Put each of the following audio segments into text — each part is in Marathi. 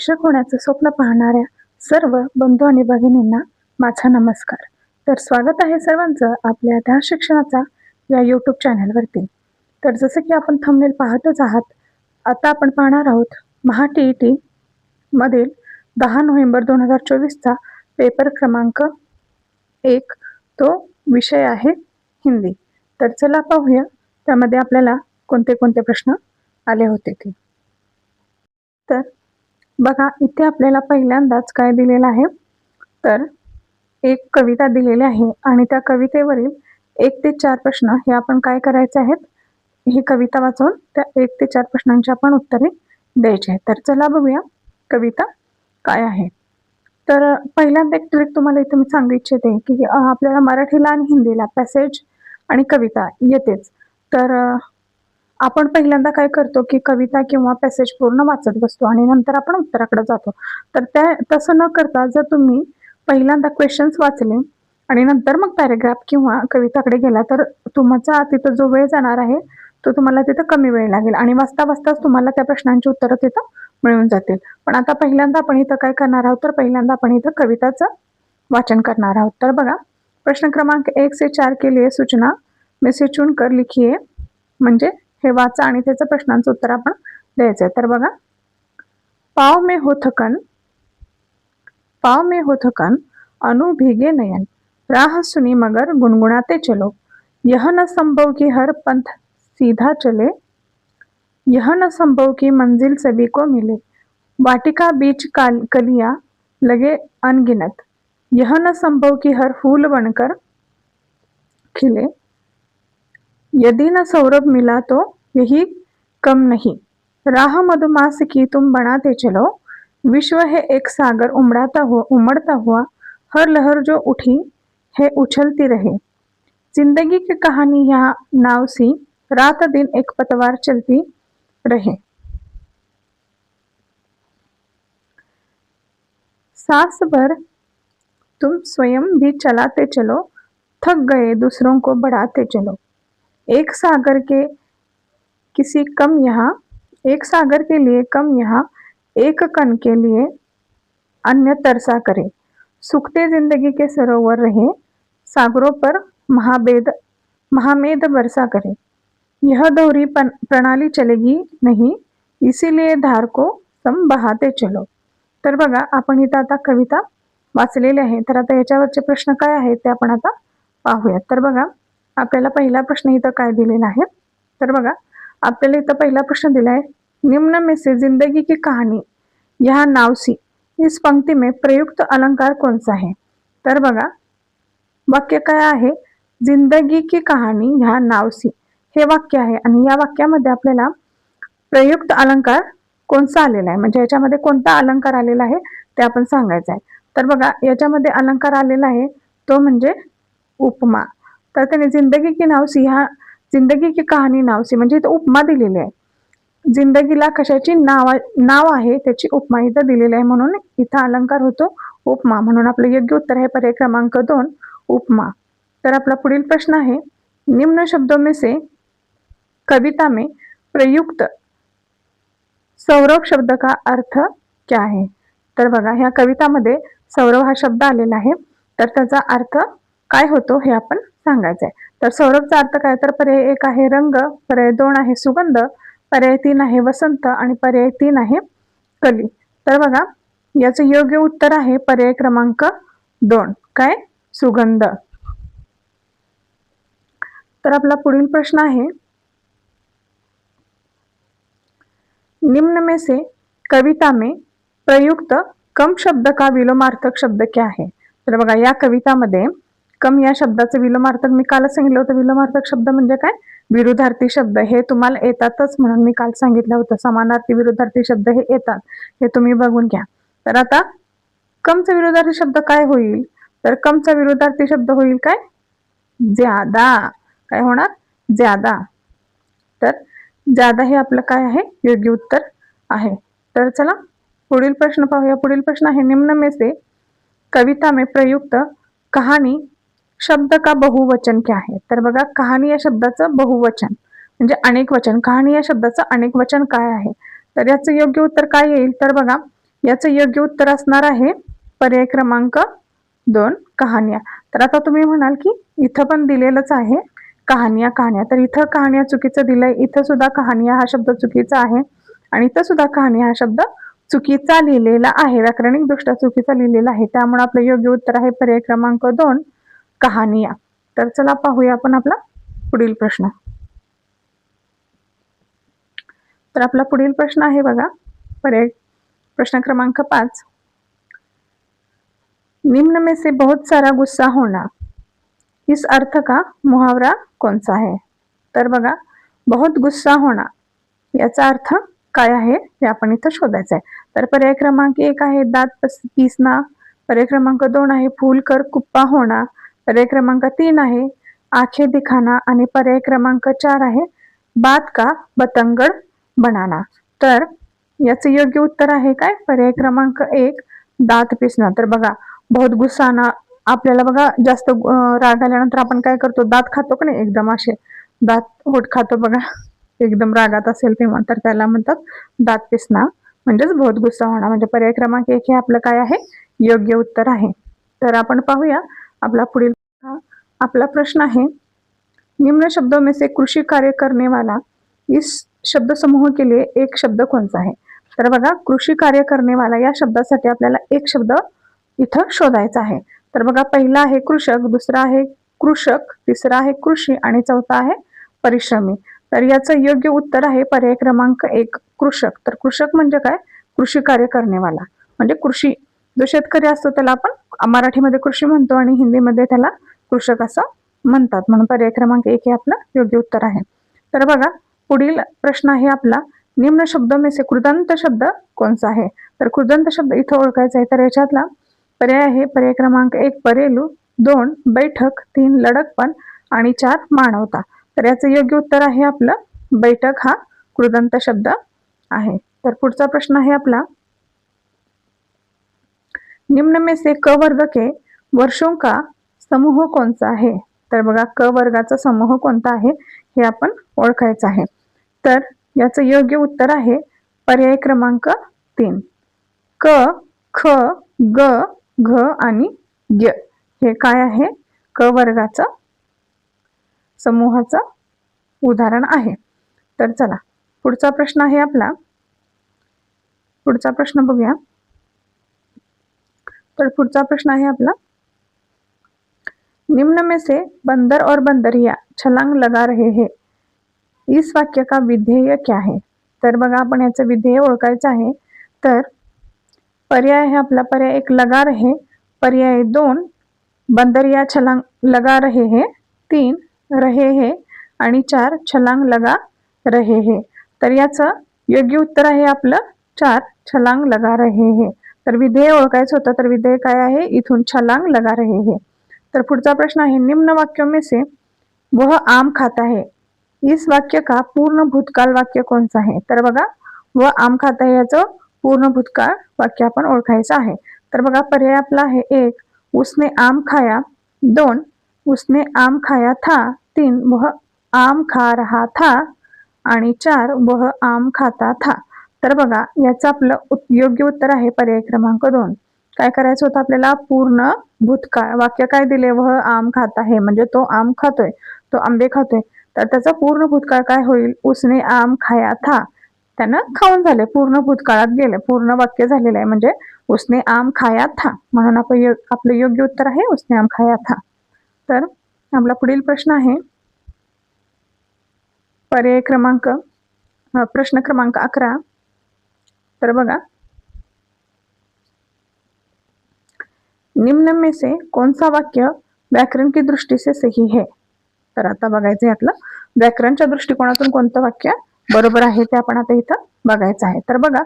शिक्षक होण्याचं स्वप्न पाहणाऱ्या सर्व बंधू आणि भगिनींना माझा नमस्कार. तर स्वागत आहे सर्वांचं आपल्या त्या शिक्षणाचा या यूट्यूब चॅनलवरती तर जसं की आपण थंबनेल पाहतच आहात आता आपण पाहणार आहोत महा टी ई टी मधील दहा नोव्हेंबर दोन हजार चोवीसचा पेपर क्रमांक एक. तो विषय आहे हिंदी. तर चला पाहूया त्यामध्ये आपल्याला कोणते कोणते प्रश्न आले होते ते. तर बघा इथे आपल्याला पहिल्यांदाच काय दिलेलं आहे? तर एक कविता दिलेली आहे आणि त्या कवितेवरील एक ते चार प्रश्न हे आपण काय करायचे आहेत? ही कविता वाचून त्या एक ते चार प्रश्नांची आपण उत्तरे द्यायची आहेत. तर चला बघूया कविता काय आहे. तर पहिल्यांदा एक ट्रिक तुम्हाला इथे मी सांगू इच्छिते की आपल्याला मराठीला आणि हिंदीला पॅसेज आणि कविता येतेच. तर आपण पहिल्यांदा काय करतो की कविता किंवा पॅसेज पूर्ण वाचत बसतो आणि नंतर आपण उत्तराकडे जातो. तर त्या तसं न करता जर तुम्ही पहिल्यांदा क्वेश्चन्स वाचले आणि नंतर मग पॅरेग्राफ किंवा कविताकडे गेला तर तुमचा तिथं जो वेळ जाणार आहे तो तुम्हाला तिथं कमी वेळ लागेल आणि वाचता वाचताच तुम्हाला त्या प्रश्नांची उत्तरं तिथं मिळून जातील. पण आता पहिल्यांदा आपण इथं काय करणार आहोत? तर पहिल्यांदा आपण इथं कविताचं वाचन करणार आहोत. तर बघा प्रश्न क्रमांक एक से चार के लिए सूचना में से चुन लिखिए म्हणजे हे वाचा आणि त्याचं उत्तर आपण द्यायचं आहे तर पाव में हो थकन पाव में हो थकन अनु भीगे नयन, राह सुनी मगर गुनगुनाते चलो. यह न संभव कि हर पंथ सीधा चले, यह न संभव कि मंजिल सभी को मिले. वाटिका बीच काल कलिया लगे अनगिनत, यह न संभव कि हर फूल बनकर खिले. यदि न सौरभ मिला तो यही कम नहीं। राह मधुमास की तुम बनाते चलो। विश्व है एक सागर, उमड़ाता हुआ उमड़ता हुआ। हर लहर जो उठी है उछलती रहे। ज़िंदगी की कहानी यहाँ नाव सी, रात दिन एक पतवार चलती रहे। सांस भर तुम स्वयं भी चलाते चलो, थक गए दूसरों को बढ़ाते चलो। एक सागर के किसी कम यहाँ एक सागर के लिए कम यहाँ एक कण के लिए अन्य तरसा करे। सुखते जिंदगी के सरोवर रहे सागरों पर महाबेद महामेद बरसा करे। यह दोहरी प्रणाली चलेगी नहीं इसीलिए धार को सम बहाते चलो। तर बघा आपण इथं आता कविता वाचलेली आहे तर आता याच्यावरचे प्रश्न काय आहेत ते आपण आता पाहूयात. तर बघा आपल्याला पहिला प्रश्न इथं काय दिलेला आहे? तर बघा आपल्याला इथं पहिला प्रश्न दिला आहे निम्न में से जिंदगी की कहाणी? यह नावसी इस पंक्ती में प्रयुक्त अलंकार कोणचा आहे? तर बघा वाक्य काय आहे? जिंदगी की कहाणी ह्या नावसी हे वाक्य आहे आणि या वाक्यामध्ये आपल्याला प्रयुक्त अलंकार कोणता आलेला आहे? म्हणजे याच्यामध्ये कोणता अलंकार आलेला आहे? ते आपण सांगायचं आहे. तर बघा याच्यामध्ये अलंकार आलेला आहे तो म्हणजे उपमा. तर त्याने जिंदगी की नावसी ह्या जिंदगी की कहाणी नावसी म्हणजे इथं उपमा दिलेली आहे. जिंदगीला कशाची नाव नाव आहे त्याची उपमा इथं दिलेली आहे. म्हणून इथं अलंकार होतो उपमा. म्हणून आपलं योग्य उत्तर आहे पर्याय क्रमांक दोन उपमा. तर आपला पुढील प्रश्न आहे निम्न शब्दों में से कविता में प्रयुक्त सौरभ शब्द का अर्थ क्या आहे? तर बघा ह्या कवितामध्ये सौरभ हा शब्द आलेला आहे. तर त्याचा अर्थ काय होतो हे आपण सांगायचं आहे तर सौरभचा अर्थ काय? तर पर्याय एक आहे रंग पर्याय दोन आहे सुगंध पर्याय तीन आहे वसंत आणि पर्याय तीन आहे कली. तर बघा याचं योग्य उत्तर आहे पर्याय क्रमांक दोन. काय? सुगंध. तर आपला पुढील प्रश्न आहे निम्न में से कविता में प्रयुक्त कम शब्द का विलोमार्थक शब्द क्या है? तर बघा या कवितामध्ये कम या शब्दाचं विलोमार्थक. मी कालच सांगितलं होतं विलोमार्थक शब्द म्हणजे काय? विरुद्धार्थी शब्द. हे तुम्हाला येतातच म्हणून मी काल सांगितलं होतं. समानार्थी विरुद्धार्थी शब्द हे येतात. हे तुम्ही बघून घ्या. तर आता कमचा विरोधार्थी शब्द काय होईल? तर कमचा विरुद्धार्थी शब्द होईल काय? ज्यादा. काय होणार? ज्यादा. तर ज्यादा हे आपलं काय आहे? योग्य उत्तर आहे. तर चला पुढील प्रश्न पाहूया. पुढील प्रश्न आहे निम्न में से कविता में प्रयुक्त कहाणी शब्द का बहुवचन क्या है तर बघा कहाणी या शब्दाचं बहुवचन म्हणजे अनेक वचन. कहाणी या शब्दाचं अनेक वचन काय आहे? तर याचं योग्य उत्तर काय येईल? तर बघा याचं योग्य उत्तर असणार आहे पर्याय क्रमांक दोन कहाण्या. तर आता तुम्ही म्हणाल की इथं पण दिलेलंच आहे कहाण्या कहाण्या. तर इथं कहाण्या चुकीचं दिलंय इथं सुद्धा कहाण्या हा शब्द चुकीचा आहे आणि इथं सुद्धा कहाणी हा शब्द चुकीचा लिहिलेला आहे. व्याकरणिक दृष्ट्या चुकीचा लिहिलेला आहे. त्यामुळे आपलं योग्य उत्तर आहे पर्याय क्रमांक दोन कहाणीया तर चला पाहूया आपण आपला पुढील प्रश्न. तर आपला पुढील प्रश्न आहे बघा. पर्याय प्रश्न क्रमांक पाच. निम्न में से बहुत सारा गुस्सा होना. इस अर्थ का मुहावरा कौन सा है तर बघा बहुत गुस्सा होना. याचा अर्थ काय आहे? हे आपण इथं शोधायचं आहे. तर पर्याय क्रमांक एक आहे दात पस- पिसना पर्याय क्रमांक दोन आहे फूल कर कुप्पा होणा पर्याय क्रमांक तीन आहे. आखे दिखाना आणि पर्याय क्रमांक चार आहे. बात का बतंगड बनाना. तर याचं योग्य उत्तर आहे काय? पर्याय क्रमांक एक दात पिसणं. तर बघा बहुत गुस्साना आपल्याला बघा जास्त राग आल्यानंतर आपण काय करतो? दात खातो का नाही? एकदम असे दात होट खातो बघा. एकदम रागात असेल तेव्हा तर त्याला म्हणतात दात पिसणं. म्हणजेच बहुत गुस्सा होणं. म्हणजे पर्याय क्रमांक एक हे आपलं काय आहे? योग्य उत्तर आहे. तर आपण पाहूया. आपला पुढील आपला प्रश्न आहे. निम्न शब्दों में से कृषी कार्य करने वाला इस शब्द समूह के लिए एक शब्द कोणता आहे? तर बघा कृषी कार्य करणे वाला या शब्दासाठी आपल्याला एक शब्द इथं शोधायचा आहे. तर बघा पहिला आहे कृषक दुसरा आहे कृषक तिसरा आहे कृषी आणि चौथा आहे परिश्रमी. तर याचं योग्य उत्तर आहे पर्याय क्रमांक एक कृषक. तर कृषक म्हणजे काय? कृषी कार्य करणेवाला म्हणजे कृषी जो शेतकरी असतो त्याला आपण मराठीमध्ये कृषी म्हणतो आणि हिंदीमध्ये त्याला कृषक असं म्हणतात. म्हणून पर्याय क्रमांक एक हे आपलं योग्य उत्तर आहे. तर बघा पुढील प्रश्न आहे आपला निम्न शब्द मेसे कृदंत शब्द कोणचा आहे? तर कृदंत शब्द इथं ओळखायचा आहे. तर याच्यातला पर्याय आहे पर्याय क्रमांक एक परेलू दोन बैठक तीन लडकपण आणि चार मानवता. तर याचं योग्य उत्तर आहे आपलं बैठक हा कृदंत शब्द आहे. तर पुढचा प्रश्न आहे आपला निम्न में से क वर्ग के वर्षों का समूह कोणता आहे? तर बघा क वर्गाचा समूह कोणता आहे? हे आपण ओळखायचं आहे. तर याचं योग्य उत्तर आहे पर्याय क्रमांक तीन. क ख ग घ आणि य. हे काय आहे? क वर्गाचं समूहाचं उदाहरण आहे. तर चला पुढचा प्रश्न आहे आपला. पुढचा प्रश्न बघूया. तर पुढचा प्रश्न आहे आपला. निम्न में से बंदर और बंदरिया छलांग लगा रहे हैं। इस वाक्य का विधेय क्या है? तर बघा आपण याचं विधेय ओळखायचं आहे. तर पर्याय आहे आपला पर्याय एक लगा रहे पर्याय दोन बंदरिया छलांग लगा रहे हे तीन रहे हे आणि चार छलांग लगा रहे हे. तर याचं योग्य उत्तर आहे आपलं चार छलांग लगा रहे हे. तर विधेय ओळखायचं होतं तर विधेय काय आहे? इथून छलांग लगा रहे हे. तर पुढचा प्रश्न आहे निम्न वाक्य में से वह आम खाता है. इस वाक्य का पूर्ण भूतकाळ वाक्य कोणचं आहे? तर बघा व आम खाता है याचं पूर्ण भूतकाळ वाक्य आपण ओळखायचं आहे. तर बघा पर्याय आपला आहे एक उसने आम खाया दोन उसने आम खाया था तीन वह आम खा रहा था आणि चार वह आम खाता था. तर बघा याचं आपलं योग्य उत्तर आहे पर्याय क्रमांक दोन. काय करायचं होतं आपल्याला? पूर्ण भूतकाळ. वाक्य काय दिले? वह आम खात आहे म्हणजे तो आम खातोय. तो आंबे खातोय. तर त्याचा पूर्ण भूतकाळ काय होईल? उसने आम खाया था. त्यानं खाऊन झाले. पूर्ण भूतकाळात गेले. पूर्ण वाक्य झालेलं आहे. म्हणजे उसने आम खाया था. म्हणून आपण आपलं योग्य उत्तर आहे उसने आम खाया था. तर आपला पुढील प्रश्न आहे. पर्याय क्रमांक प्रश्न क्रमांक अकरा. तर बघा. निम्न में से कौन सा वाक्य व्याकरण की दृष्टी से सही है तर आता बघायचं आहे आपलं. व्याकरणच्या दृष्टिकोनातून कोणतं वाक्य बरोबर आहे ते आपण आता इथं बघायचं आहे. तर बघा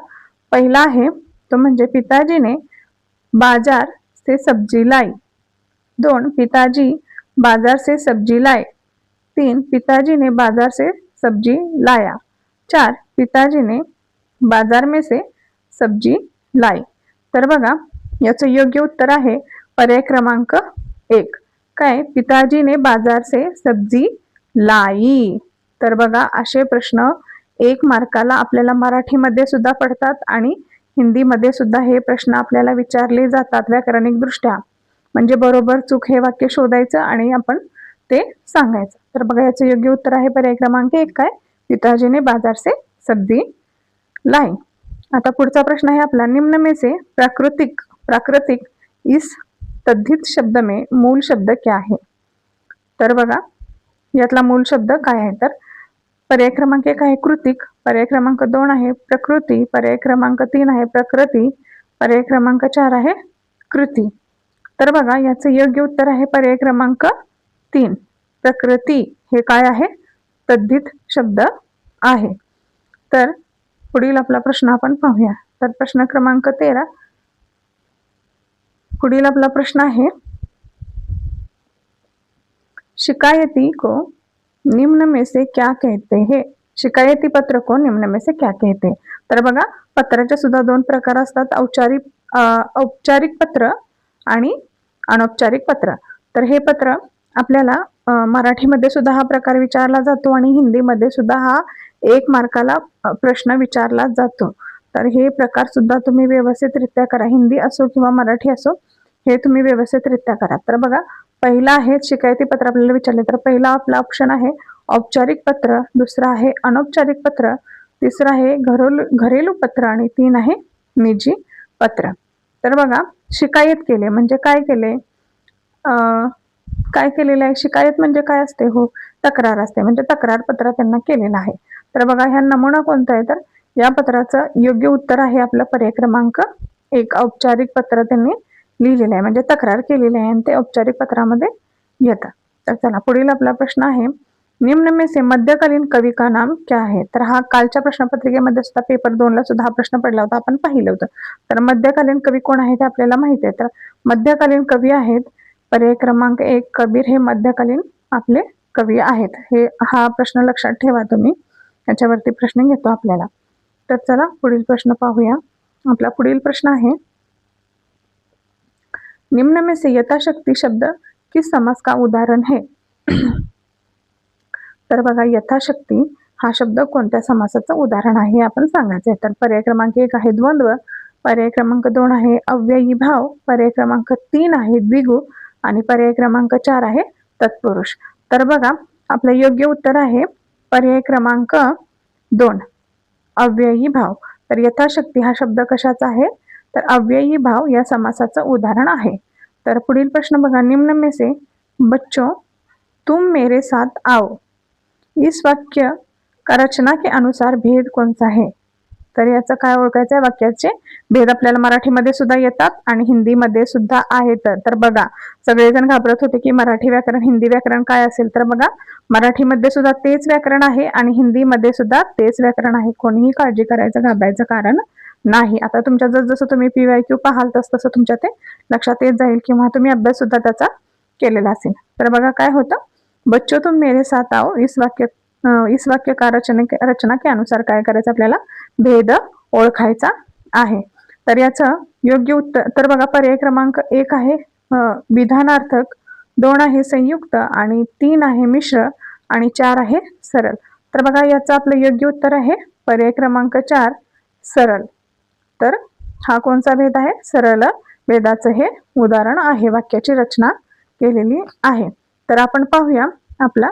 पहिला आहे तो म्हणजे पिताजीने बाजार से सब्जी लाई. दोन पिताजी बाजार से सब्जी लाए तीन पिताजी ने बाजार से सब्जी लाया. चार पिताजी ने बाजार में से सब्जी लाई. तर बघा याचं योग्य उत्तर आहे पर्याय क्रमांक एक. काय? पिताजीने बाजार से सब्जी लाई. तर बघा असे प्रश्न एक मार्काला आपल्याला मराठीमध्ये सुद्धा पडतात आणि हिंदीमध्ये सुद्धा हे प्रश्न आपल्याला विचारले जातात व्याकरणिक दृष्ट्या म्हणजे बरोबर चूक हे वाक्य शोधायचं आणि आपण ते सांगायचं. तर बघा याचं योग्य उत्तर आहे पर्याय क्रमांक एक. काय? पिताजीने बाजार से सब्जी लाई. आता पुढचा प्रश्न आहे आपला. निम्न में से प्राकृतिक प्राकृतिक इस तद्धित शब्द में मूल शब्द क्या है? तर बघा यातला मूल शब्द काय आहे? तर पर्याय क्रमांक एक आहे कृतिक पर्याय क्रमांक दोन आहे प्रकृती पर्याय क्रमांक तीन आहे प्रकृती पर्याय क्रमांक चार आहे कृती. तर बघा याचं योग्य उत्तर आहे पर्याय क्रमांक तीन. प्रकृती हे काय आहे? तद्धित शब्द आहे. तर पुढील आपला प्रश्न आपण पाहूया. तर प्रश्न क्रमांक तेरा पुढील आपला प्रश्न आहे. शिकायती को निम्न में से क्या कहते हैं? शिकायती पत्र को निम्न में से क्या कहते तर बघा पत्राचे सुद्धा दोन प्रकार असतात औपचारिक औपचारिक पत्र आणि अनौपचारिक पत्र. तर हे पत्र आपल्याला मराठीमध्ये सुद्धा हा प्रकार विचारला जातो आणि हिंदीमध्ये सुद्धा हा एक मार्काला प्रश्न विचारला जातो. तर हे प्रकार सुद्धा तुम्ही व्यवस्थितरित्या करा. हिंदी असो किंवा मराठी असो हे तुम्ही व्यवस्थितरित्या करा. तर बघा पहिला आहे शिकायती पत्र आपल्याला विचारले. तर पहिला आपला ऑप्शन आहे औपचारिक पत्र दुसरा आहे अनौपचारिक पत्र तिसरं आहे घरोल घरेलू पत्र आणि तीन आहे निजी पत्र. तर बघा शिकायत केले म्हणजे काय केले? काय केलेलं आहे? शिकायत म्हणजे काय असते? हो तक्रार असते. म्हणजे तक्रार पत्र त्यांना केलेलं आहे. तर बघा ह्या नमुना कोणता आहे? तर या पत्राचं योग्य उत्तर आहे आपलं पर्याय क्रमांक. एक औपचारिक पत्र त्यांनी लिहिलेलं आहे. म्हणजे तक्रार केलेली आहे आणि ते औपचारिक पत्रामध्ये येतं. तर चला पुढील आपला प्रश्न आहे. निम्न में से मध्यकालीन कवी का नाम क्या आहे तर हा कालच्या प्रश्नपत्रिकेमध्ये सुद्धा पेपर दोनला सुद्धा हा प्रश्न पडला होता. आपण पाहिलं होतं. तर मध्यकालीन कवी कोण आहे ते आपल्याला माहिती आहे. तर मध्यकालीन कवी आहेत. पर्याय क्रमांक एक कबीर हे मध्यकालीन आपले कवी आहेत. हे हा प्रश्न लक्षात ठेवा तुम्ही. याच्यावरती प्रश्न घेतो आपल्याला. तर चला पुढील प्रश्न पाहूया. आपला पुढील प्रश्न आहे निम्न में से यथाशक्ती शब्द किस समास का उदाहरण है? तर बघा यथाशक्ती हा शब्द कोणत्या समासाचं उदाहरण आहे आपण सांगायचं आहे. तर पर्याय क्रमांक एक आहे द्वंद्व पर्याय क्रमांक दोन आहे अव्ययी भाव पर्याय क्रमांक तीन आहे द्विगु आणि पर्याय क्रमांक चार आहे तत्पुरुष. तर बघा आपलं योग्य उत्तर आहे पर्याय क्रमांक दोन. अव्ययी भाव. तर यथाशक्ती हा शब्द कशाचा आहे? तर अव्ययी भाव या समासाचं उदाहरण आहे. तर पुढील प्रश्न बघा. निम्न में से बच्चों तुम मेरे साथ आओ. इस वाक्य का रचना के अनुसार भेद कोणता है? तर याचं काय ओळखायचं आहे? वाक्याचे भेद आपल्याला मराठीमध्ये सुद्धा येतात आणि हिंदीमध्ये सुद्धा आहेत. तर बघा सगळेजण घाबरत होते की मराठी व्याकरण हिंदी व्याकरण काय असेल? तर बघा मराठीमध्ये सुद्धा तेच व्याकरण आहे आणि हिंदीमध्ये सुद्धा तेच व्याकरण आहे. कोणीही काळजी करायचं घाबरायचं कारण नाही. आता तुमच्या जस जसं तुम्ही पी वाय क्यू पाहाल तस तसं तुमच्या ते लक्षात येत जाईल किंवा तुम्ही अभ्यास सुद्धा त्याचा केलेला असेल. तर बघा काय होतं? बच्चो तुम मेरे साथ आओ. इस वाक्य इस वाक्य का रचने रचना के अनुसार काय करायचं आपल्याला? भेद ओळखायचा आहे. तर याचं योग्य उत्तर तर बघा पर्याय क्रमांक एक आहे विधानार्थक दोन आहे संयुक्त आणि तीन आहे मिश्र आणि चार आहे सरल. तर बघा याचं आपलं योग्य उत्तर आहे पर्याय क्रमांक चार सरळ तर हा कोणचा भेद आहे? सरळ भेदाचं हे उदाहरण आहे वाक्याची रचना केलेली आहे. तर आपण पाहूया आपला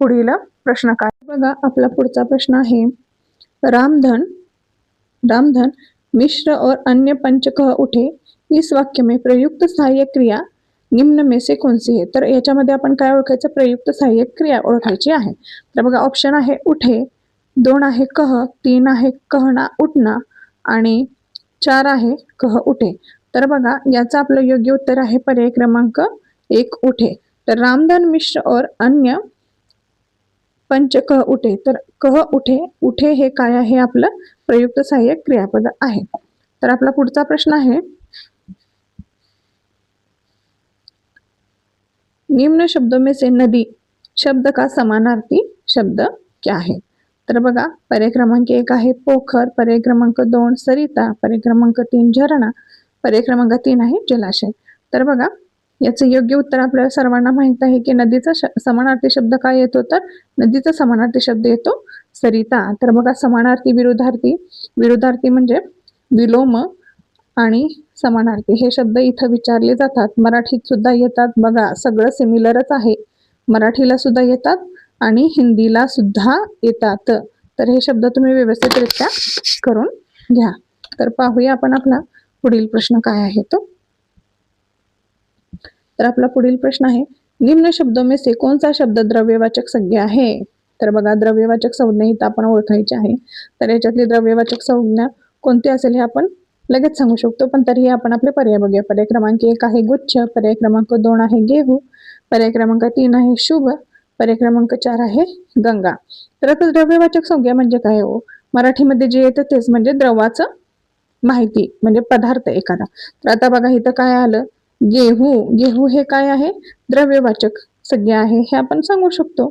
पुढील प्रश्न काय? बघा आपला पुढचा प्रश्न आहे रामधन रामधन मिश्र और अन्य पंच कह उठे. इस वाक्य में प्रयुक्त सहाय्यक क्रिया निम्न में से कोणती आहे तर याच्यामध्ये आपण काय ओळखायचं? प्रयुक्त सहाय्यक क्रिया ओळखायची आहे. तर बघा ऑप्शन आहे उठे दोन आहे कह तीन आहे कहना उठणं आणि चार आहे कह उठे. तर बघा याचं आपलं योग्य उत्तर आहे पर्याय क्रमांक एक उठे. तर रामधन मिश्र और अन्य पंच कह उठे. तर कह उठे उठे हे काय आहे आपलं? प्रयुक्त सहाय्यक क्रियापद आहे. तर आपला पुढचा प्रश्न आहे. निम्न शब्दों में से नदी शब्द का समानार्थी? शब्द क्या है तर बघा पर्याय क्रमांक एक आहे पोखर पर्याय क्रमांक दोन सरिता पर्याय क्रमांक तीन झरणा पर्याय क्रमांक तीन आहे जलाशय. तर बघा याचं योग्य उत्तर आपल्या सर्वांना माहीत आहे की नदीचा श- समानार्थी शब्द काय येतो? तर नदीचा समानार्थी शब्द येतो सरिता. तर बघा समानार्थी विरुद्धार्थी. विरुद्धार्थी म्हणजे विलोम आणि समानार्थी. हे शब्द इथं विचारले जातात. मराठीत सुद्धा येतात. बघा सगळं सिमिलरच आहे. मराठीला सुद्धा येतात आणि हिंदीला सुद्धा येतात. तर हे शब्द तुम्ही व्यवस्थितरित्या करून घ्या. तर पाहूया आपण आपला पुढील प्रश्न काय आहे तो. तर आपला पुढील प्रश्न आहे निम्न शब्दों में से कोणता शब्द द्रव्यवाचक संज्ञा आहे? तर बघा द्रव्यवाचक संज्ञा तर आपण ओळखायची आहे. तर याच्यातली द्रव्यवाचक संज्ञा कोणती असेल हे आपण लगेच सांगू शकतो पण तरीही आपण आपले पर्याय बघूया. पर्याय क्रमांक एक आहे गुच्छ पर्याय क्रमांक दोन आहे गेहू पर्याय क्रमांक तीन आहे शुभ पर्याय क्रमांक चार आहे गंगा. तर आता द्रव्यवाचक संज्ञा म्हणजे काय हो? मराठीमध्ये जे येतं तेच म्हणजे द्रवाचं माहिती म्हणजे पदार्थ एखादा. तर आता बघा इथं काय आलं? गेहू गेहू हे काय आहे? द्रव्यवाचक संज्ञा आहे हे आपण सांगू शकतो.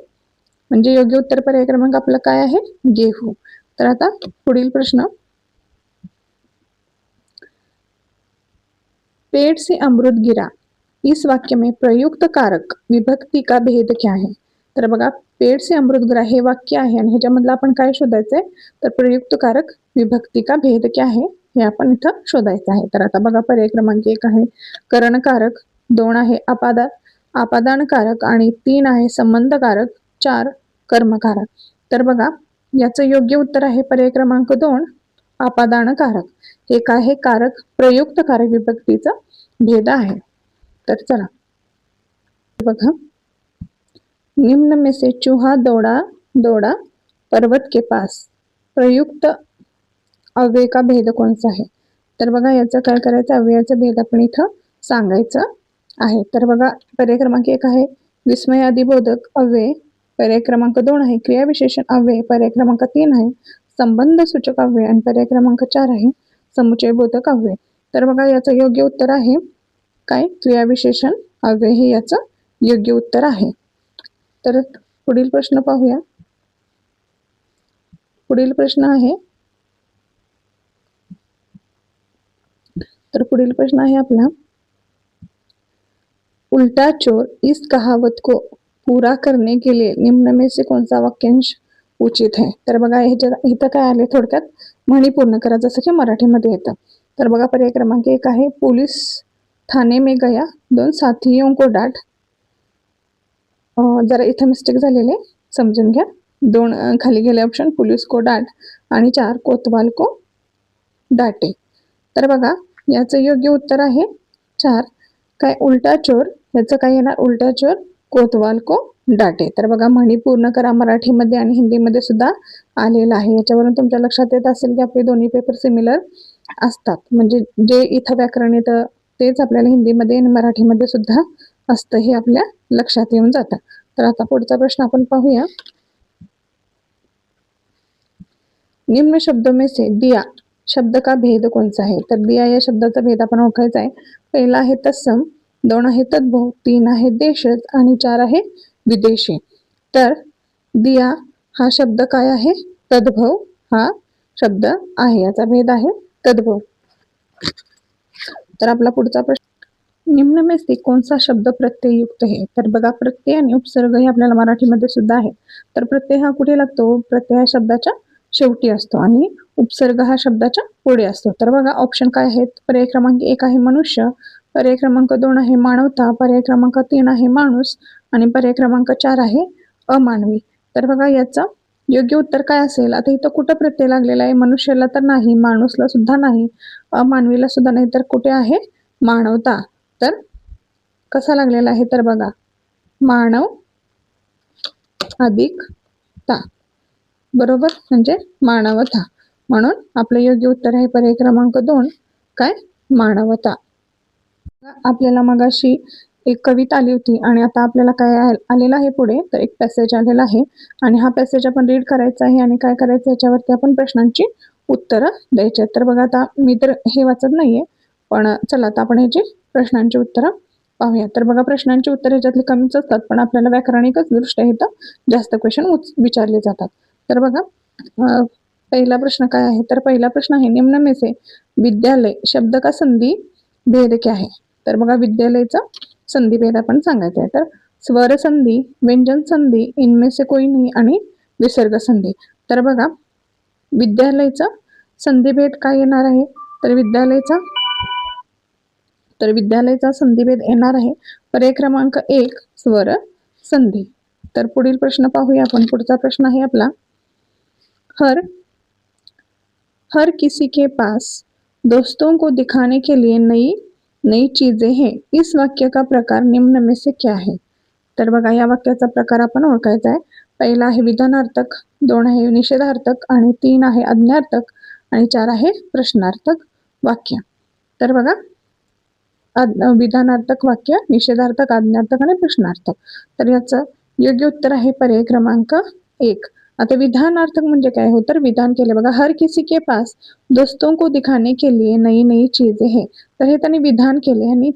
म्हणजे योग्य उत्तर पर्याय क्रमांक आपला काय आहे? गेहू. तर आता पुढील प्रश्न. पेट से अमृत गिरा. इस वाक्य में प्रयुक्त कारक विभक्ती का भेद क्या है? तर बघा पेट से अमृत गिरा हे वाक्य आहे आणि ह्याच्यामधलं आपण काय शोधायचंय? तर प्रयुक्त कारक विभक्ती का भेद क्या आहे हे आपण इथं शोधायचं आहे. तर आता बघा पर्याय क्रमांक एक आहे करणकारक. दोन आहे अपादा आपादानकारक आणि तीन आहे संबंधकारक. चार कर्मकारक. तर बघा याचं योग्य उत्तर आहे पर्याय क्रमांक दोन आपादानकारक एक आहे कारक प्रयुक्त कारक विभक्तीचा भेद आहे. तर चला. बघा. निम्न में से चूहा दौड़ा दौड़ा पर्वत के पास. प्रयुक्त अव्यय का भेद कोणचा आहे? तर बघा याचं काय करायचं? अव्ययाचा भेद आपण इथं सांगायचं आहे. तर बघा पर्याय क्रमांक एक आहे विस्मयादिबोधक अव्यय. पर्याय क्रमांक दोन आहे क्रियाविशेषण अव्यय. पर्याय क्रमांक तीन आहे संबंध सूचक अव्यय. आणि पर्याय क्रमांक चार आहे समुचय बोधक अव्यय. तर बघा याचं योग्य उत्तर आहे काय? क्रियाविशेषण अव्यय हे याचं योग्य उत्तर आहे. तर पुढील प्रश्न पाहूया. पुढील प्रश्न आहे तर पुढील प्रश्न आहे आपला. उल्टा चोर इस कहावत को पूरा करने के लिए निम्न में से कोणता वाक्यांश उचित है? तर बघा ह्याच्यात इथं काय आले थोडक्यात? म्हणी पूर्ण करा जसं की मराठीमध्ये येतं. तर बघा पर्याय क्रमांक एक आहे पोलीस ठाणे में गया दोन साथियों को डाट. जरा इथं मिस्टेक झालेले समजून घ्या. दोन खाली गेले ऑप्शन पोलीस को डाट आणि चार कोतवाल को डाटे. तर बघा याचं योग्य उत्तर आहे चार. काय उलटा चोर? याचं काय येणार? उलटा चोर कोतवाल को डाटे. तर बघा म्हणी पूर्ण करा मराठीमध्ये आणि हिंदीमध्ये सुद्धा आलेलं आहे. याच्यावरून तुमच्या लक्षात येत असेल की आपले दोन्ही पेपर सिमिलर असतात. म्हणजे जे इथं व्याकरण येतं तेच आपल्याला हिंदीमध्ये आणि मराठीमध्ये सुद्धा असतं हे आपल्या लक्षात येऊन जातं. तर आता पुढचा प्रश्न आपण पाहूया. निम्न शब्दों में से दिया. शब्द का भेद कोणचा आहे? तर दिया या शब्दाचा भेद आपण ओळखायचा आहे. पहिला आहे तत्सम दोन आहे तद्भव तीन आहे देशज आणि चार आहे विदेशी. तर दिया हा शब्द काय आहे? तद्भव हा शब्द आहे. याचा भेद आहे तद्भव. तर आपला पुढचा प्रश्न निम्न मेस्ती से शब्द प्रत्ययुक्त आहे? तर बघा प्रत्यय आणि उपसर्ग हे आपल्याला मराठीमध्ये सुद्धा आहे. तर प्रत्यय हा कुठे लागतो? प्रत्यय हा शब्दाच्या शेवटी असतो आणि उपसर्ग हा शब्दाच्या पुढे असतो. तर बघा ऑप्शन काय आहेत? पर्याय क्रमांक एक आहे मनुष्य पर्याय क्रमांक दोन आहे मानवता पर्याय क्रमांक तीन आहे माणूस आणि पर्याय क्रमांक चार आहे अमानवी. तर बघा याचं योग्य उत्तर काय असेल? आता इथं कुठं प्रत्यय लागलेला आहे? मनुष्याला तर नाही माणूसला सुद्धा नाही अमानवीला सुद्धा नाही. तर कुठे आहे? मानवता. तर कसा लागलेला आहे? तर बघा मानव अधिक ता. बरोबर? म्हणजे मानवता. म्हणून आपलं योग्य उत्तर आहे पर्याय क्रमांक दोन. काय? मानवता. आपल्याला मगाशी एक कविता आली होती आणि आता आपल्याला काय आलेलं आहे पुढे? तर एक पॅसेज आलेला आहे. आणि हा पॅसेज आपण रीड करायचा आहे आणि काय करायचं याच्यावरती आपण प्रश्नांची उत्तरं द्यायची आहेत. तर बघा आता मी तर हे वाचत नाहीये पण चला आता आपण ह्याची प्रश्नांची उत्तरं पाहूया. तर बघा प्रश्नांची उत्तरं ह्याच्यातली कमीच असतात पण आपल्याला व्याकरणिकच दृष्ट्या इथं जास्त क्वेश्चन विचारले जातात. तर बघा पहिला प्रश्न काय आहे? तर पहिला प्रश्न आहे निम्न में से विद्यालय शब्द का संधी भेद क्या आहे? तर बघा विद्यालयचा संधी भेद आपण सांगायचा आहे. तर स्वर संधी व्यंजन संधी इनमें से कोई नाही आणि विसर्ग संधी. तर बघा विद्यालयचा संधिभेद काय येणार आहे? तर विद्यालयाचा तर विद्यालयाचा संधिभेद येणार आहे. पर्याय क्रमांक एक स्वर संधी. तर पुढील प्रश्न पाहूया आपण. पुढचा प्रश्न आहे आपला हर हर किसी के पास दोस्तों को दिखाने के लिए नई नई चीजें हैं। इस वाक्य का प्रकार निम्न में से क्या है? तर बघा या वाक्याचा प्रकार आपण ओळखायचा आहे. पहिला आहे विधानार्थक दोन आहे निषेधार्थक आणि तीन आहे आज्ञार्थक आणि चार आहे प्रश्नार्थक वाक्य. तर बघा विधानार्थक वाक्य निषेधार्थक आज्ञार्थक आणि प्रश्नार्थक. तर याचं योग्य उत्तर आहे पर्याय क्रमांक एक. आता विधानार्थक म्हणजे काय? हो तर विधान केले बघा हर किसी के पास दोस्तों को दिखाने के लिए नई नई चीजें है. तर हे त्यांनी विधान केले आणि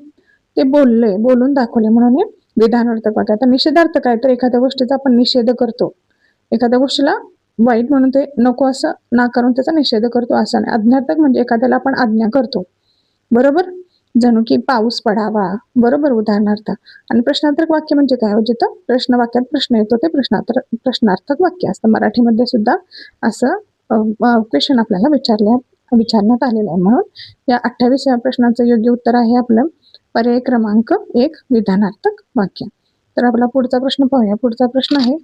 ते बोलले बोलून दाखवले म्हणून हे विधानार्थक वाक्य. आता निषेधार्थ काय? तर एखाद्या गोष्टीचा आपण निषेध करतो. एखाद्या गोष्टीला वाईट म्हणून ते नको असं नाकारून त्याचा निषेध करतो असं नाही. अज्ञातक म्हणजे एखाद्याला आपण आज्ञा करतो. बरोबर? जणू की पाऊस पडावा. बरोबर उदाहरणार्थ. आणि प्रश्नार्थक वाक्य म्हणजे काय हो? जिथं प्रश्न वाक्यात प्रश्न येतो ते प्रश्नार्थक प्रश्नार्थक वाक्य असतं. मराठीमध्ये सुद्धा असं क्वेश्चन आपल्याला विचारल्या विचारण्यात आलेलं आहे. म्हणून या अठ्ठावीसव्या प्रश्नाचं योग्य उत्तर आहे आपलं पर्याय क्रमांक एक विधानार्थक वाक्य. तर आपला पुढचा प्रश्न पाहूया. पुढचा प्रश्न आहे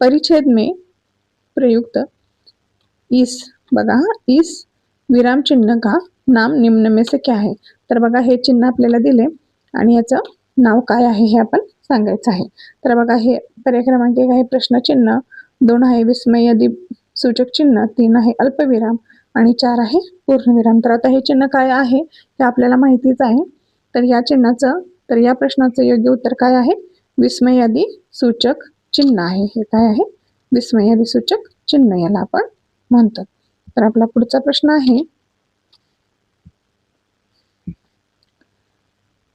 परिच्छेद में प्रयुक्त इस बघा इस विराम चिन्ह का? नाम निम्न में से क्या है तर बघा हे चिन्ह आपल्याला दिले. आणि याचं नाव काय आहे हे आपण सांगायचं आहे. तर बघा हे पर्याय क्रमांक एक आहे प्रश्नचिन्ह दोन आहे विस्मय सूचक चिन्ह तीन आहे अल्पविराम आणि चार आहे पूर्णविराम. तर आता हे चिन्ह काय आहे हे आपल्याला माहितीच आहे. तर या चिन्हाचं तर या प्रश्नाचं योग्य उत्तर काय आहे? विस्मयादी सूचक चिन्ह आहे. हे काय आहे? विस्मयादी सूचक चिन्ह याला आपण म्हणतो. तर आपला पुढचा प्रश्न आहे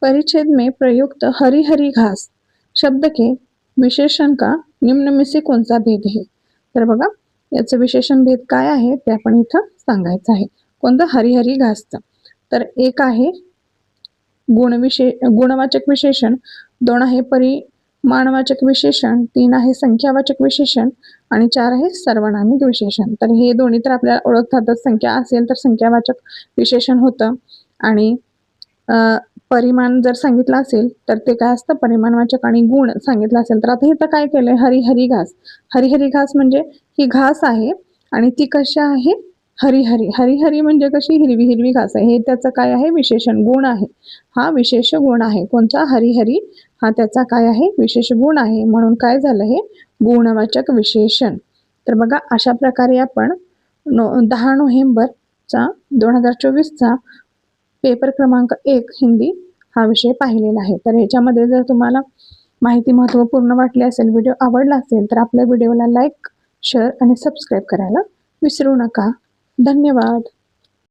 परिच्छेद में प्रयुक्त हरी हरी घास शब्द के विशेषण का निम्न में से कौन सा भेद है? तर बघा याचं विशेषण भेद काय आहे ते आपण इथं सांगायचं आहे. कोणतं? हरिहरी घासचं. तर एक आहे गुणविशे गुणवाचक विशेषण दोन आहे मानवाचक विशेषण तीन आहे संख्यावाचक विशेषण आणि चार आहे सर्वनामिक विशेषण. तर हे दोन्ही तर आपल्याला ओळखतातच. संख्या असेल तर संख्यावाचक विशेषण होतं. आणि परिमाण जर सांगितलं असेल तर ते काय असतं? परिमाणवाचक आणि गुण सांगितलं असेल तर आता हे तर काय केलंय? हरिहरी घास. हरिहरी घास म्हणजे ही घास आहे आणि ती कशी आहे? हरिहरी हरिहरी म्हणजे कशी? हिरवी हिरवी घास आहे. हे त्याचं काय आहे? विशेषण गुण आहे. हा विशेष गुण आहे. कोणता? हरिहरी हा त्याचा काय आहे? विशेष गुण आहे. म्हणून काय झालं हे? गुणवाचक विशेषण. तर बघा अशा प्रकारे आपण नो दहा नोव्हेंबरचा दोन हजार चोवीसचा पेपर क्रमांक एक हिंदी हा विषय पाहिलेला आहे. तर ह्याच्यामध्ये जर तुम्हाला माहिती महत्त्वपूर्ण वाटली असेल व्हिडिओ आवडला असेल तर आपल्या व्हिडिओला लाईक शेअर आणि सबस्क्राईब करायला विसरू नका. धन्यवाद.